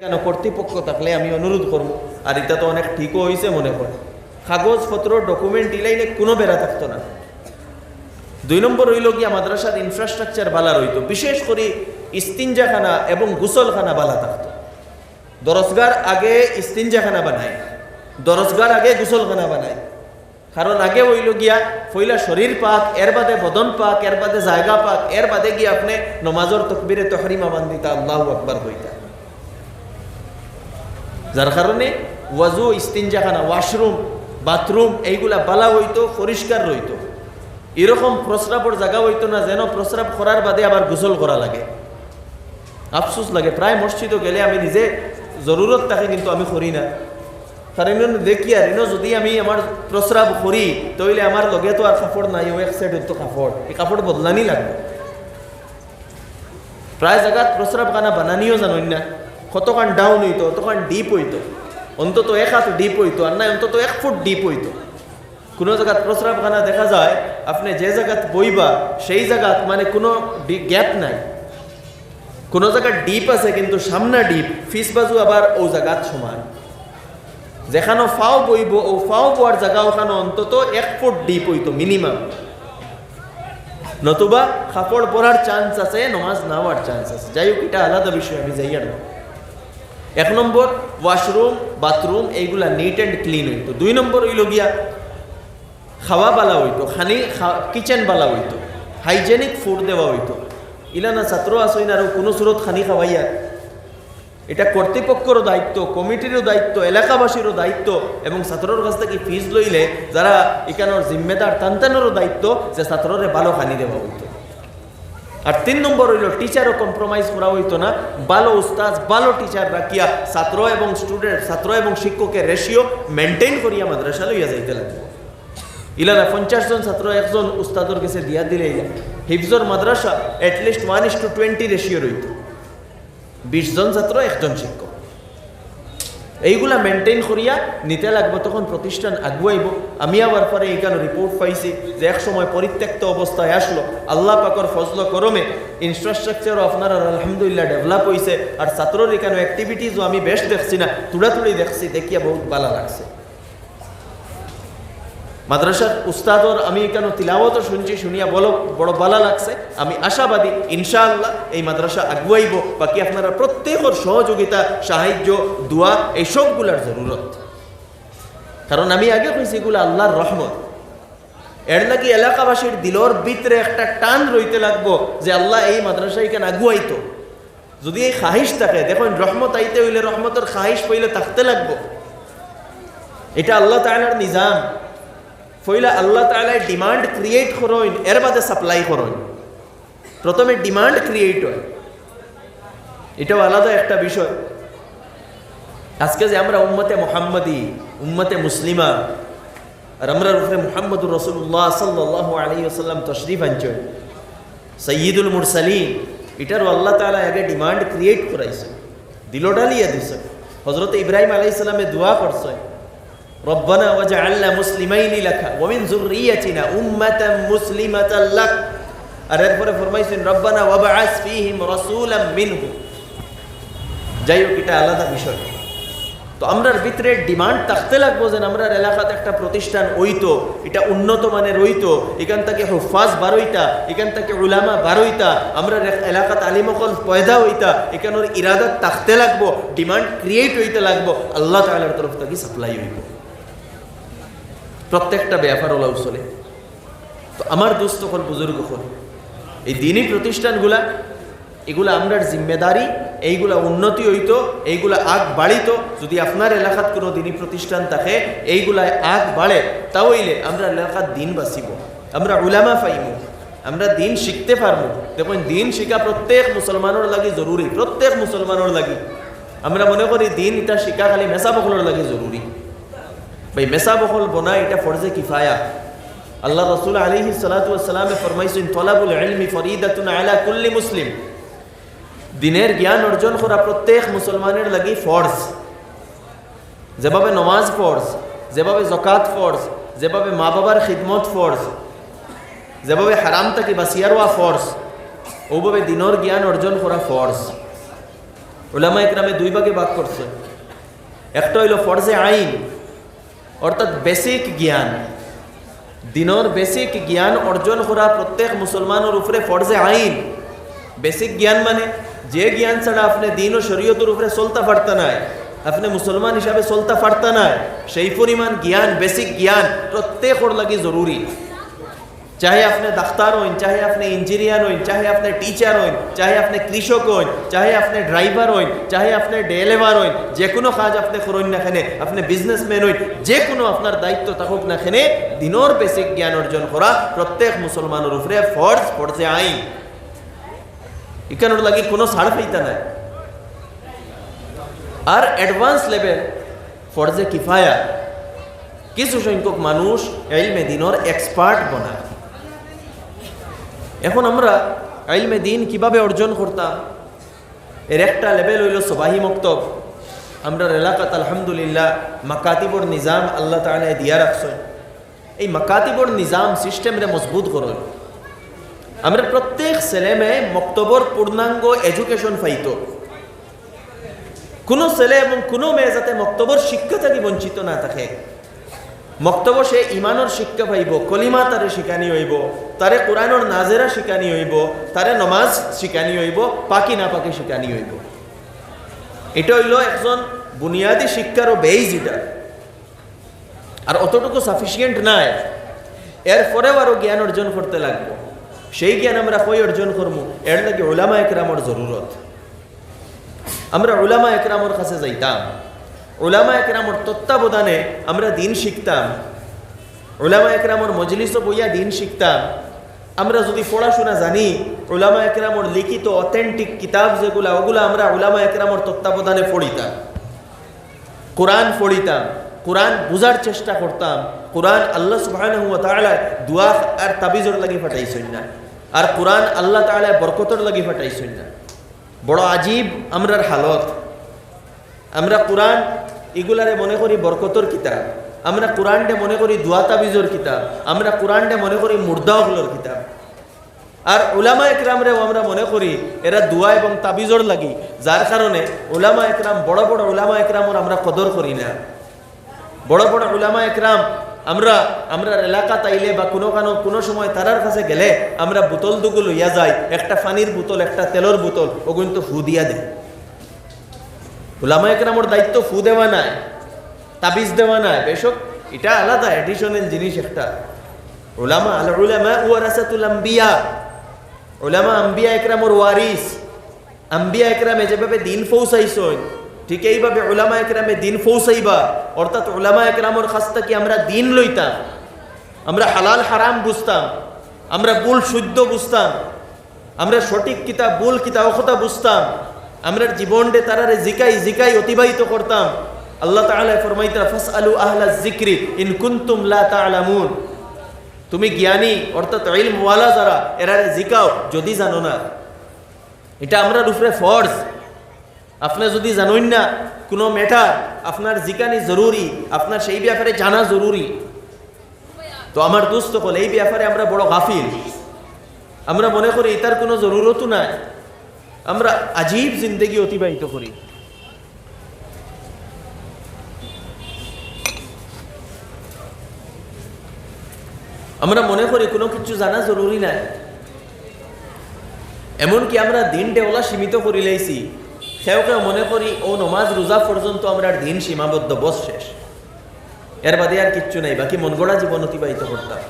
কেন? কর্তৃপক্ষ থাকলে আমি অনুরোধ করব। আর এটা তো অনেক ঠিকও হয়েছে মনে করে। কাগজপত্র ডকুমেন্ট ইলাইলে কোনো বেড়া থাকতো না। দুই নম্বর হইল গিয়া মাদ্রাসার ইনফ্রাস্ট্রাকচার বালা রইত। বিশেষ করে ইস্তিনজাখানা এবং গুসলখানা বালা থাকতো। দরজগার আগে ইস্তিনজাখানা বানায়, দরজগার আগে গুসলখানা বানায়। কারণ আগে হইল গিয়া ফইলা শরীর পাক, এর বাদে বদন পাক, এর বাদে জায়গা পাক, এর বাদে গিয়া আপনি নমাজর তকবিরে তহরিমা বান্দিতা, আল্লাহ আকবার হইতা। যার কারণে ওয়াজু, ইস্তিনজাখানা, ওয়াশরুম, বাথরুম, এইগুলা বালা হইতো, পরিষ্কার রইতো। এরকম প্রস্রাবর জায়গা হইতো না যেন প্রস্রাব করার বাদে আবার গোসল করা লাগে। আফসোস লাগে, প্রায় মসজিদও গেলে আমি নিজে জরুরত থাকে কিন্তু আমি করি না। কারণ দেখি আর ইনো যদি আমি আমার প্রস্রাব করি, তাহলে আমার লগে তো আর কাপড় নাই, ও এক সাইড তো কাপড়। এই কাপড় বদলানি লাগবে। প্রায় জায়গাত প্রস্রাব খানা বানানিও জানোই না। কতখান ডাউন হইতো, কতখান ডিপ হইতো? অন্তত এক হাত ডিপ হইতো, আর নাই অন্তত এক ফুট ডিপ হইতো। কোনো জায়গাত প্রস্রাবখানা দেখা যায়, আপনি যে জায়গাত বইবা, সেই জায়গাত মানে কোনো গ্যাপ নাই। কোনো জায়গায় ডিপ আছে, কিন্তু সামনা ডিপ ফিস বাজু আবার ও জায়গাত সমান। যেখানে ফাও বইব, ও ফাও বওয়ার জায়গা ওখানে অন্তত এক ফুট ডিপ হইতো মিনিমাম নতুবা কাপড় পরার চান্স আছে, নমাজ না হওয়ার চান্স আছে। যাই হোক, এটা আলাদা বিষয়, আমি যাই আর না। এক নম্বর ওয়াশরুম বাথরুম এইগুলা নিট অ্যান্ড ক্লিন হইতো। দুই নম্বর হইল গিয়া, খাওয়া বালা হইতো, খানি কিচেন বালা হইতো হাইজেনিক ফুড দেওয়া হইতো। ইলানা ছাত্র আসইন আর কোনো সুরত খানি খাওয়াইয়া। এটা কর্তৃপক্ষেরও দায়িত্ব, কমিটিরও দায়িত্ব, এলাকাবাসীরও দায়িত্ব এবং ছাত্রর কাছ থেকে ফিজ লইলে যারা এখানোর জিম্মেদার, তান্তানেরও দায়িত্ব যে ছাত্ররে ভালো খানি দেওয়া হইতো। আর তিন নম্বর হইল টিচারও কম্প্রোমাইজ করা হইতো না। ভালো উস্তাজ ভালো টিচার রাখিয়া ছাত্র এবং স্টুডেন্ট ছাত্র এবং শিক্ষকের রেশিও মেনটেন করিয়া মাদ্রাসা লইয়া যাইতে লাগবে। ইলানা, পঞ্চাশ জন ছাত্র, একজন উস্তাদর কাছে দিয়া দিলে হিফজর মাদ্রাসা at least one is two twenty ratio রইত। বিশ জন ছাত্র, একজন শিক্ষক। এইগুলা মেনটেন করিয়া নিতে লাগবো, তখন প্রতিষ্ঠান আগুয়াইব আমি আবার পরে এইখানে রিপোর্ট পাইছি যে এক সময় পরিত্যক্ত অবস্থায় আসলো। আল্লাহ পাকর ফজল করমে ইনফ্রাস্ট্রাকচারও আপনার আলহামদুলিল্লাহ ডেভেলপ হয়েছে আর ছাত্রর এখানে অ্যাক্টিভিটিসও আমি বেশ দেখছি না। তুড়াতুড়ি দেখছি, দেখিয়া বহুত ভালো লাগছে। মাদ্রাসার উস্তাদর, আমি কেন তিলাওয়াতও শুনছি, শুনিয়া বলো, বড় ভালো লাগছে। আমি আশাবাদী, ইনশাআল্লাহ এই মাদ্রাসা আগুয়াইব। বাকি আপনারা প্রত্যেকের সহযোগিতা, সাহায্য, দোয়া, এই সবগুলার জরুরত। কারণ আমি আগে কইছি, এগুলো আল্লাহর রহমত। এর লাগি এলাকাবাসীর দিলর ভিতরে একটা টান রইতে লাগবো যে আল্লাহ এই মাদ্রাসা কেন আগুয়াইতো। যদি এই খাহিস থাকে, দেখুন, রহমত আইতে হইলে রহমতের খাহিস পইলে থাকতে লাগবো। এটা আল্লাহ তাআলার নিজাম। ফইলা আল্লাহ তালায় ডিমান্ড ক্রিয়েট করইন এর বাদে সাপ্লাই করইন প্রথমে ডিমান্ড ক্রিয়েট হয়। এটাও আলাদা একটা বিষয়। আজকে যে আমরা উম্মতে মোহাম্মদী, উম্মতে মুসলিমা, আর আমরা রূপে মোহাম্মদুর রসুল্লাহ সাল্লাহ আলী আসাল্লাম তশরিফ আনছেন সৈয়দুল মুরসালিন, এটারও আল্লাহ তালা আগে ডিমান্ড ক্রিয়েট করাইছে। দিলডালিয়া দিছে। হজরত ইব্রাহিম আলাইসাল্লামে দোয়া করছে। রব্বানা ওয়াজা আল্লাহ মুসলিমাইনি লেখা ওমিন জুরিয়াচিনা উম্মাতাম মুসলিমাতাল আর এরপরে ফরমাইছেন, রব্বানা ওয়াবাআস ফীহিম রাসূলাম মিনহু। যাই হোক এটা আলাদা বিষয়। তো আমরার ভিতরে ডিমান্ড থাকতে লাগবো যে আমরার এলাকাতে একটা প্রতিষ্ঠান ওইতো এটা উন্নত মানের ওইতো এখান থেকে হুফাজ বারোইতা এখান থেকে উলামা বারোইতা আমরা এলাকাত আলিমকল পয়দা হইতা, এখানোর ইরাদা থাকতে লাগবো, ডিমান্ড ক্রিয়েট হইতে লাগবো, আল্লাহ তালার তরফ থেকে সাপ্লাই হইবো। প্রত্যেকটা ব্যাপার ওলা চলে। তো আমার দোস্ত হল বুজুর্গ হল। এই দিনই প্রতিষ্ঠানগুলা, এগুলা আমরার জিম্মেদারি, এইগুলা উন্নতি হইতো, এইগুলা আগ বাড়িত। যদি আপনার এলাকাত কোনো দিনই প্রতিষ্ঠান থাকে, এইগুলায় আগ বাড়ে তাহলে আমরা এলাকার দিন বাঁচিব। আমরা উলামা পাইব আমরা দিন শিখতে পারব দেখুন, দিন শিখা প্রত্যেক মুসলমানের লাগে জরুরি প্রত্যেক মুসলমানের লাগে। আমরা মনে করি দিন এটা শিখা খালি মেসা বকলের লাগে জরুরি ভাই মেসা বকল বনা, এটা ফরজে কিফায়া। আল্লাহ রসুল আলিহি সালাতামে ফরমাইছেন, তলাবুল ইলমি ফরিদাতুন আলা কুল্লি মুসলিম। দিনের জ্ঞান অর্জন করা প্রত্যেক মুসলমানের লাগি ফর্জ। যেভাবে নমাজ ফর্জ, যেভাবে জকাত ফর্জ, যেভাবে মা বাবার খিদমত ফর্জ, যেভাবে হারাম থাকি বাসিয়ারোয়া ফর্জ, ওভাবে দিনের জ্ঞান অর্জন করা ফর্জ। ওলামা একরামে দুই ভাগে ভাগ করছে। একটা হইল ফরজে আইন অর্থাৎ বেসিক জ্ঞান। দিনর বেসিক জ্ঞান অর্জন করা প্রত্যেক মুসলমানের উপরে ফরজে আইন। বেসিক জ্ঞান মানে যে জ্ঞান ছাড়া আপনি দিন ও শরীয়তের উপরে চলতে পারত নাই। আপনি মুসলমান হিসাবে চলতে পারত নাই। সেই পরিমাণ জ্ঞান, বেসিক জ্ঞান প্রত্যেকর লাগি জরুরি চাহে আপনি ডাক্তার হইন, চাহে আপনি ইঞ্জিনিয়ার হইন, চাহে আপনি টিচার হইন, চাহে আপনি কৃষক হইন, চাহে আপনি ড্রাইভার হইন, চাহে আপনি ডেলিভার হইন যে কোনো কাজ আপনি করুন না খেনে আপনি বিজনেসম্যান হইন যে কোনো আপনার দায়িত্ব থাকুক না খেনে দিনর বেসিক জ্ঞান অর্জন করা প্রত্যেক মুসলমানের উপরে ফর্জ ফর্জে আইন। এখানোর লাগি কোনো ছাড় পাইতা নাই। আর অ্যাডভান্স লেভেল ফর্জে কিফায়া। কিছু সংখ্যক মানুষ এলমে দিনর এক্সপার্ট বনায়। এখন আমরা আইলমে দিন কীভাবে অর্জন করতাম? এর একটা লেভেল হইল সবাহি মক্তব। আমরা এলাকাত আলহামদুলিল্লাহ মাকাতিবর নিজাম আল্লাহ তালা দিয়া রাখছেন। এই মাকাতিবর নিজাম সিস্টেমরে মজবুত করুন। আমরা প্রত্যেক ছেলে মেয়ে মক্তবর পূর্ণাঙ্গ এডুকেশন পাইত। কোনো ছেলে এবং কোনো মেয়ে যাতে মক্তবর শিক্ষা থেকে বঞ্চিত না থাকে। মক্তব্য সে ইমানোর শিক্ষা পাইব, কলিমা তারে শিকানি হইব তারে কোরআনোর নাজেরা শিকানি হইব তারে নমাজ শিকানি হইব, পাকি না পাকি শিকানি হইব। এটা হইল একজন বুনিয়াদী শিক্ষারও বেইজ এটা আর অতটুকু সাফিসিয়েন্ট নাই। এরপরেও আরও জ্ঞান অর্জন করতে লাগবো। সেই জ্ঞান আমরা কই অর্জন করব এর লাগে ওলামা একরামর জরুরত আমরা ওলামা একরামর কাছে যাইতাম। ওলামা একরামর তত্ত্বাবধানে আমরা দিন শিখতাম। ওলামা একরামর মজলিসও বইয়া দিন শিখতাম। আমরা যদি পড়াশোনা জানি ওলামা একরামর লিখিত অথেন্টিক কিতাব যেগুলা, ওগুলা আমরা ওলামা একরামর তত্ত্বাবধানে পড়িতাম। কোরআন পড়িতাম। কোরআন বুঝার চেষ্টা করতাম। কোরআন আল্লাহ তাআলা দুয়া আর তাবিজর লাগি ফাটাইছেন না। আর কোরআন আল্লাহ তাআলা বরকতর লাগি ফাটাইছেন না। বড় আজীব আমরার হালত। আমরা কোরআন এগুলারে মনে করি বরকতর কিতাব। আমরা কোরআনডে মনে করি দুয়া তাবিজর কিতাব। আমরা কোরআনডে মনে করি মুর্দাগুলোর কিতাব। আর ওলামা একরামরেও আমরা মনে করি এরা দুয়া এবং তাবিজর লাগি। যার কারণে ওলামা একরাম, বড় বড় ওলামা একরামর আমরা কদর করি না। বড় বড় ওলামা একরাম, আমরা আমরা এলাকা তাইলে বা কোনো কানো, কোনো সময় তারার কাছে গেলে আমরা বোতল দুগু লইয়া যাই। একটা পানির বোতল, একটা তেলর বোতল, ও কিন্তু ফু দিয়া দেয়। ওলামা একরামর দায়িত্ব ফু দেওয়া নাই, তাবিজ দেওয়া নাই। বেশক এটা আলাদা এডিশনাল জিনিস একটা। ওলামা আল উলামা ওয়ারাসাতুল আম্বিয়া। ওলামা আম্বিয়া একরামর ওয়ারিস। আম্বিয়া একরামে যেভাবে দিন পৌঁছাইছই ঠিক এইভাবে ওলামা একরামে দিন পৌঁছাইবা অর্থাৎ ওলামা একরামর কাছ থেকে আমরা দিন লইতাম, আমরা হালাল হারাম বুঝতাম, আমরা ভুল শুদ্ধ বুঝতাম, আমরা সঠিক কিতাব, ভুল কিতাব, অকথা বুঝতাম। আমরা জীবনটে তারারে জিকাই জিকাই অতিবাহিত করতাম। আল্লাহ তাআলা ফরমাইতা, ফাসআলু আহলা যিকরি, ইন কুনতুম লা তা'লামুন তুমি জ্ঞানী, অর্থাৎ ইলম ওয়ালা যারা, এরারে জিকাও, যদি জানো না। এটা আমরা উপরে ফর্জ। আপনি যদি জানুন না, কোনো ম্যাটার, আপনার জিকানি জরুরি, আপনার সেই ব্যাপারে জানা জরুরি। তো আমার দোস্ত কল এই ব্যাপারে আমরা বড় গাফিল। আমরা মনে করি এটার কোনো জরুরতও নাই। আমরা আজীব জিন্দগি অতিবাহিত করি। আমরা মনে করি কোনো কিছু জানা জরুরি নাই। এমনকি আমরা দিন ডেওলা সীমিত করি লাইছি। সেও কেউ মনে করি, ও নমাজ, রোজা পর্যন্ত আমরা দিন সীমাবদ্ধ, বস শেষ। এর বাদে আর কিচ্ছু নাই, বাকি মন গড়া জীবন অতিবাহিত করতাম।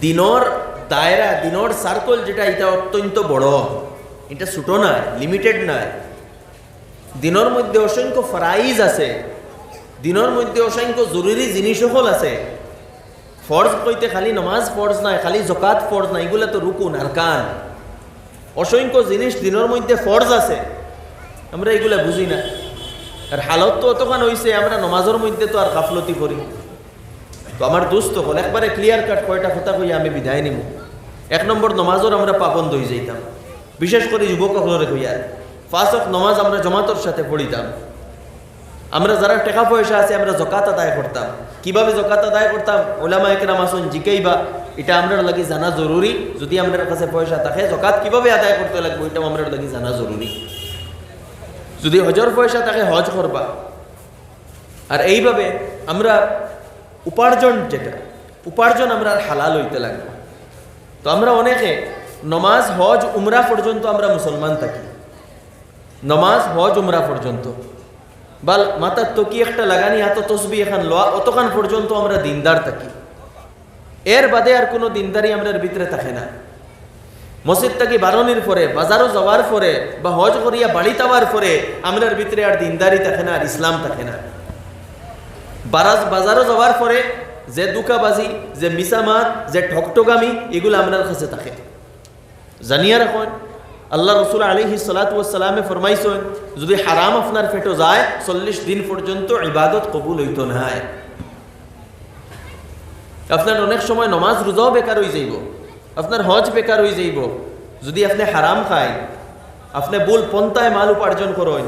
দিনর দায়রা, দিনর সার্কল যেটা, এটা অত্যন্ত বড়। এটা ছোট নয় লিমিটেড নয়। দিনের মধ্যে অসংখ্য ফরাইজ আছে। দিনের মধ্যে অসংখ্য জরুরি জিনিস সকল আছে। ফর্জ কইতে খালি নমাজ ফর্জ নাই, খালি জকাত ফর্জ নাই এগুলো তো রুকুন আর কান অসংখ্য জিনিস দিনের মধ্যে ফর্জ আছে। আমরা এগুলা বুঝি না। আর হালত তো অতখান হয়েছে আমরা নমাজের মধ্যে তো আর গাফলতি করি। তো আমার দোস্ত হল একবারে ক্লিয়ার কাট কয়টা কথা কই আমি বিদায় নিব এক নম্বর নমাজর আমরা পাবন্ধ হয়ে যাইতাম। বিশেষ করে যুবক হলরে কইয়া ফাঁসক নমাজ আমরা জমাতর সাথে পড়িতাম। আমরা যারা টাকা পয়সা আছে, আমরা জকাত আদায় করতাম। কীভাবে জকাত আদায় করতাম? ওলামা একরাম আসুন জিকেইবা এটা আমরা লাগি জানা জরুরি। যদি আমাদের কাছে পয়সা থাকে জকাত কীভাবে আদায় করতে লাগবে, এটাও আমরা লাগি জানা জরুরি। যদি হজর পয়সা তাকে হজ করবা। আর এইভাবে আমরা উপার্জন যেটা, উপার্জন আমরা হালাল হইতে লাগবো। তো আমরা অনেকে নমাজ, হজ, উমরা পর্যন্ত আমরা মুসলমান থাকি। নমাজ, হজ, উমরা পর্যন্ত। বাল মাথার তকি একটা লাগানি এত তসবি এখান লোয়া, অতখান পর্যন্ত আমরা দিনদার থাকি। এর বাদে আর কোনো দিনদারি আমরার ভিতরে থাকে না। মসজিদ থাকি বারণের পরে, বাজারও যাওয়ার পরে, বা হজ করিয়া বাড়ি যাওয়ার পরে আমরার ভিতরে আর দিনদারি থাকে না, আর ইসলাম থাকে না। বারাজ, বাজারও যাওয়ার পরে যে দুকাবাজি, যে মিসামাত যে ঠকঠকামি, এগুলো আমরার কাছে থাকে। জানিয়া রাখুন, আল্লাহ রসুল আলী সালাতামে ফরমাইছেন, যদি হারাম আপনার ফেটো যায়, চল্লিশ দিন পর্যন্ত ইবাদত কবুল হইত নাই আপনার অনেক সময় নমাজ রোজাও বেকার হয়ে যাইব, আপনার হজ বেকার হয়ে যাইব। যদি আপনি হারাম খায়, আপনি ভুল পন্থায় মাল উপার্জন করেন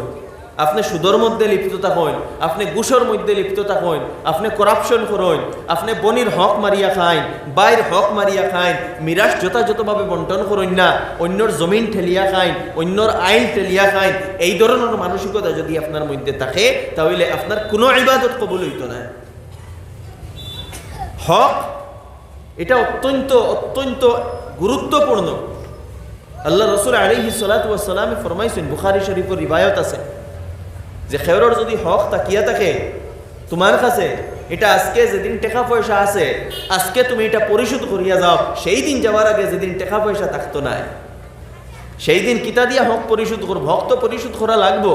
আপনি সুদর মধ্যে লিপ্ত থাকেন, আপনি গুসর মধ্যে লিপ্ত থাকেন, আপনি করাপশন করেন, আপনি বনির হক মারিয়া খাইন, বাইর হক মারিয়া খাইন, মিরাজ যথাযথভাবে বন্টন করেন না, অন্যর জমিন ঠেলিয়া খাইন, অন্যর আইন ঠেলিয়া খাইন, এই ধরনের মানসিকতা যদি আপনার মধ্যে থাকে, তাহলে আপনার কোনো ইবাদত কবুল হইত না। হক, এটা অত্যন্ত অত্যন্ত গুরুত্বপূর্ণ। আল্লাহ রসুল আলিহি ফরমাইছেন, বুখারি শরীফের রিবায়ত আছে। যে খেয়রর যদি হক তাকিয়া থাকে? তোমার কাছে। এটা আজকে যেদিন টাকা পয়সা আছে, আজকে তুমি এটা পরিশোধ করিয়া যাও সেই দিন যাওয়ার আগে যেদিন টাকা পয়সা থাকতো না সেই দিন কিতা দিয়া হক পরিশোধ করব হক তো পরিশোধ করা লাগবো।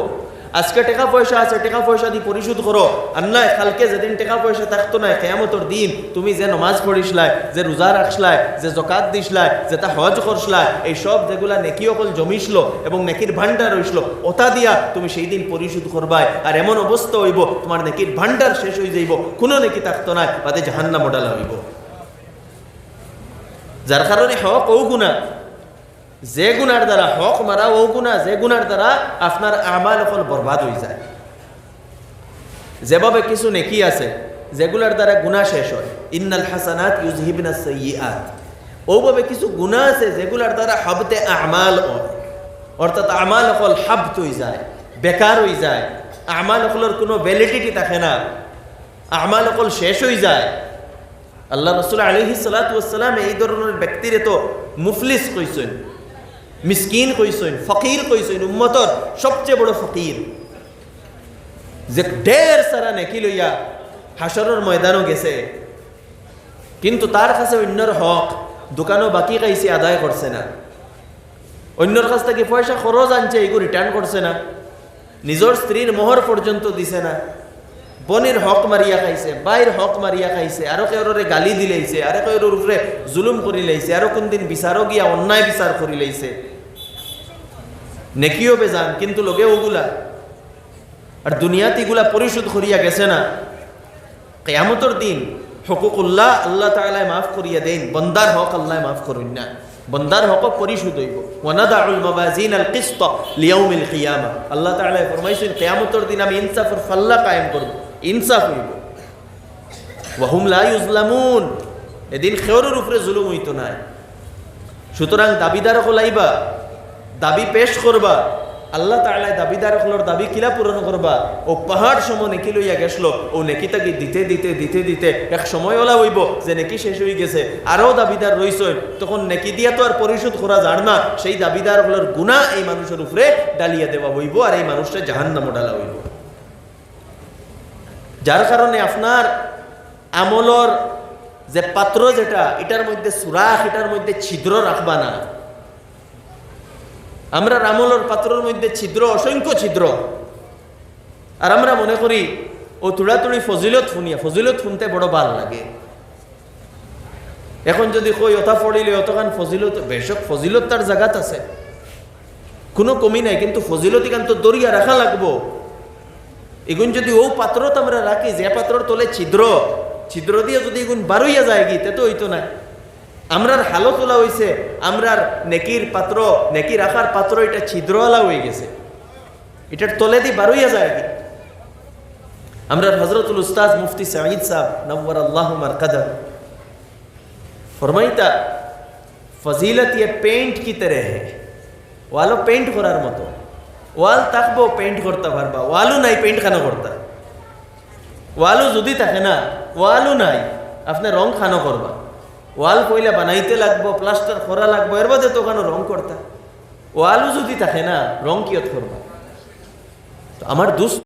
আজকে টাকা পয়সা আছে, টাকা পয়সা দিয়ে পরিশোধ করো। নয় কালকে যেদিন টাকা পয়সা থাকতো না কেয়ামতর দিন তুমি যে নমাজ পড়িসলাই, যে রোজা রাখসলাই, যে জকাত দিসলাই, যে তা হজ করসলাই, এই সব যেগুলা নেকি অকল জমিসলো এবং নেকির ভান্ডার হইসলো ওটা দিয়া তুমি সেই দিন পরিশোধ করবাই। আর এমন অবস্থা হইব, তোমার নেকির ভান্ডার শেষ হয়ে যাইব, কোনো নেকি থাকতো না বাদে জাহান্না মডাল হইব। যার কারণে হক ও গুণা যে গুণার দ্বারা হক মারা, ও গুণা যে গুণার দ্বারা আপনার আমাল অকল বরবাদ হয়ে যায়। যেভাবে কিছু নেকি আছে, যেগুলার দ্বারা গুণা শেষ হয়। ইন্নাল হাসানাত ইউজহিবিনা সৈয়াত ওভাবে কিছু গুণা আছে, যেগুলার দ্বারা হাবতে আমাল হয়। অর্থাৎ আমাল অকল হাবত হয়ে যায়, বেকার হয়ে যায়। আমাল অকলের কোনো ভ্যালিডিটি থাকে না। আমাল অকল শেষ হয়ে যায়। আল্লাহ রসুল আলহি সালাতাম এই ধরনের ব্যক্তির তো মুফলিস কইছেন। মিসকিন কইছেন ফকির কইছেন উম্মতর সবচেয়ে বড় ফকির। যে ঢের সারা নেকি লইয়া হাসরের ময়দানও গেছে, কিন্তু তার কাছে অন্যর হক, দোকানও বাকি খাইছে আদায় করছে না। অন্যর কাছ থেকে পয়সা খরচ আনছে এগুলো রিটার্ন করছে না। নিজের স্ত্রীর মোহর পর্যন্ত দিছে না। বনের হক মারিয়া খাইছে, বাইর হক মারিয়া খাইছে, আরও কেউরে গালি দিলাইছে, আরও কেউর উপরে জুলুম করি লাইছে আরও কোনদিন বিচারও গিয়া অন্যায় বিচার করি লাইছে নেকিও বেজান, কিন্তু লগে ওগুলা। আর দুনিয়াতে এগুলা পরিশোধ করিয়া গেছে না। কেয়ামতর দিন হকুকুল্লাহ আল্লাহ তাআলায় মাফ করিয়া দেন, বন্দার হক আল্লাহ মাফ করুন না। বন্দার হক পরিশোধ হইব। ওয়ানাদাউল মাবাজিন আল কিসত লিয়াউমিল কিয়ামা। আল্লাহ তাআলা ফরমাইছেন, কিয়ামতর দিন আমি ইনসাফের ফাল্লা কায়েম করব। ইনসাফ হইব। ওয়াহুম লা ইউজলামুন। এদিন খেয়রের উপরে জুলুম হইতো না সুতরাং দাবিদার হলাইবা। দাবি পেশ করবা। আল্লাহ তাআলা দাবিদার হলোর দাবি কিলা পূরণ করবা ও পাহাড় সম নেকি লইয়া গেছিল, ও নেকি তাকে দিতে দিতে দিতে দিতে এক সময় ওলা হইব যে নেকি শেষ হয়ে গেছে। আরও দাবিদার রইছেন তখন নেকি দিয়া তো আর পরিশোধ করা যার না, সেই দাবিদার হলোর গুণা এই মানুষের উপরে ডালিয়া দেওয়া হইব আর এই মানুষটা জাহান্নামও ডালা হইব। যার কারণে আপনার আমলর যে পাত্র যেটা এটার মধ্যে সুরাখ এটার মধ্যে ছিদ্র রাখবা না। আমরা রামলর পাত্রর মধ্যে ছিদ্র, অসংখ্য ছিদ্র। আর আমরা মনে করি, ও তুড়াতুড়ি ফজিলত শুনিয়া, ফজিলত শুনতে বড় ভালো লাগে। এখন যদি কই অথা পড়িলে অতখান ফজিলত, বেশক ফজিলত তার জায়গাত আছে। কোনো কমি নাই, কিন্তু ফজিলত এখান তো দরিয়া রাখা লাগবো। এগুন যদি ও পাত্রত আমরা রাখি যে পাত্রর তলে ছিদ্র ছিদ্র দিয়ে যদি এগুন বারইয়া যায় কি তে তো হইতো না আমরার হালো তোলা হয়েছে আমরার নেকির পাত্র, নেকির রাখার পাত্র, এটা ছিদ্রওয়ালা হয়ে গেছে। এটার তলে দিয়ে বারোইয়া যায় যায় আমরার হজরতুল উস্তাদ মুফতি সাঈদ সাহ নব্বর আল্লাহ কাদার ফরমাইতা, ফজিলত ইয়ে পেন্ট কি তরে হে? ওয়ালো পেন্ট করার মতো। ওয়াল থাকব পেন্ট করতে পারবা। ওয়ালু নাই পেন্ট খানো করতা। ওয়ালু যদি থাকে না ওয়ালু নাই আপনার রং খানো করবা। ওয়াল পয়লা বানাইতে লাগবো, প্লাস্টার করা লাগবো, এর বাদে তো ওখানে রং করতা। ওয়ালও যদি থাকে না, রং কিয়ত করবা? আমার দুস